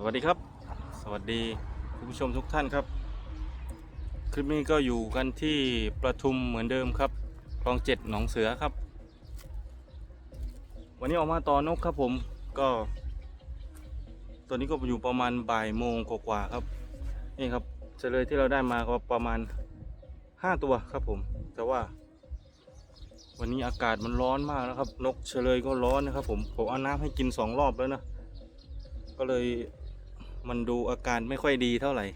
สวัสดีครับ สวัสดีคุณผู้ชมทุกท่านครับ คลิปนี้ก็อยู่กันที่ประทุมเหมือนเดิมครับคลองเจ็ดหนองเสือครับ วันนี้ออกมาต่อนกครับผมก็ตัวนี้ก็อยู่ประมาณบ่ายโมงกว่าๆครับนี่ครับเฉลยที่เราได้มาก็ประมาณ 5 ตัวครับผม แต่ว่า วันนี้อากาศมันร้อนมากนะครับ นกเฉลยก็ร้อนนะครับผมผมเอาน้ำให้กินสองรอบแล้วนะก็เลย มันดูอาการไม่ค่อยดีเท่าไหร่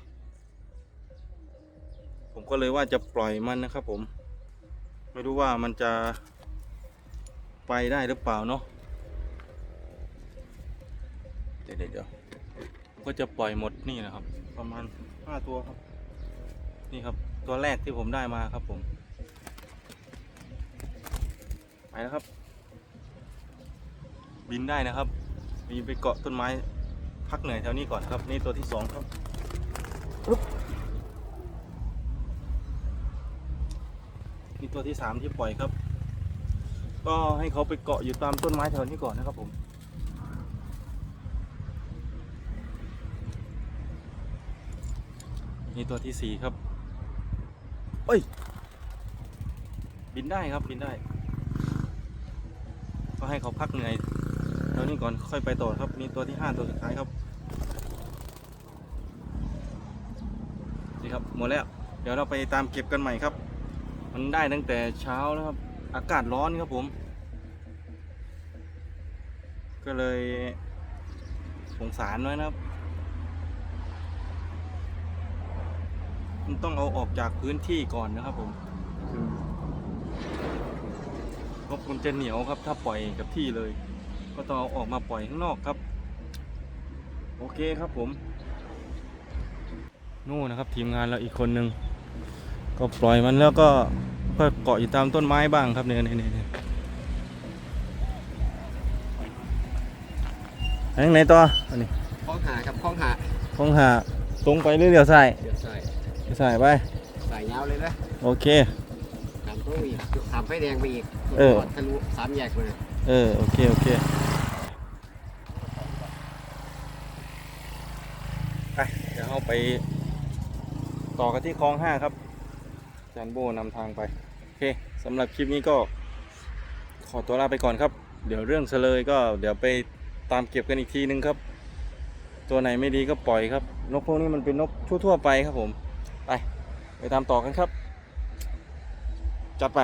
ผมก็เลยว่าจะปล่อยมันนะครับผม ไม่รู้ว่ามันจะไปได้หรือเปล่าเนาะ เดี๋ยวเดี๋ยวก็จะปล่อยหมดนี่นะครับ ประมาณห้าตัวครับ นี่ครับตัวแรกที่ผมได้มาครับผม ไปแล้วครับ บินได้นะครับ มีไปเกาะต้นไม้ พักเหนื่อยแถวนี้ก่อนครับ นี่ตัวที่สองครับนี่ตัวที่สามที่ปล่อยครับ ก็ให้เขาไปเกาะอยู่ตามต้นไม้แถวนี้ก่อนนะครับผมนี่ตัวที่สี่ครับเอ้ย บินได้ครับบินได้ ก็ให้เขาพักเหนื่อย แถวนี้ก่อนค่อยไปต่อครับนี่ตัวที่ห้าตัวสุดท้ายครับนี่ครับหมดแล้ว เดี๋ยวเราไปตามเก็บกันใหม่ครับ มันได้ตั้งแต่เช้าแล้วครับ อากาศร้อนครับผม ก็เลยสงสารไว้นะครับมันต้องเอาออกจากพื้นที่ก่อนนะครับผมเพราะมันจะเหนียวครับถ้าปล่อยกับที่เลย ก็ต้องเอาออกมาปล่อยข้างนอกครับ โอเคครับผม นู่นนะครับ ทีมงานเราอีกคนนึง ก็ปล่อยมันแล้วก็ก็เกาะอยู่ตามต้นไม้บ้างครับเนี่ยเนี่ยเนี่ยไปทางไหนต่ออันนี้คล้องหาครับคล้องหาคงหาตรงไปเรื่อยๆใส่เดี๋ยวใส่ใส่ไปใส่ยาวเลยนะโอเค ตามตู้อีกตามไฟแดงไปอีกเออ ทะลุสามแยกไปเลยเออ โอเค โอเค ไป เดี๋ยวเราไป ต่อกันที่คลองห้าครับอาจานโบนำทางไป โอเคสำหรับคลิปนี้ก็ ขอตัวลาไปก่อนครับ เดี๋ยวเรื่องเฉลยก็เดี๋ยวไปตามเก็บกันอีกทีนึงครับ ตัวไหนไม่ดีก็ปล่อยครับ นกพวกนี้มันเป็นนกทั่ว ๆ ไปครับผม ไป ไปตามต่อกันครับ จัดไป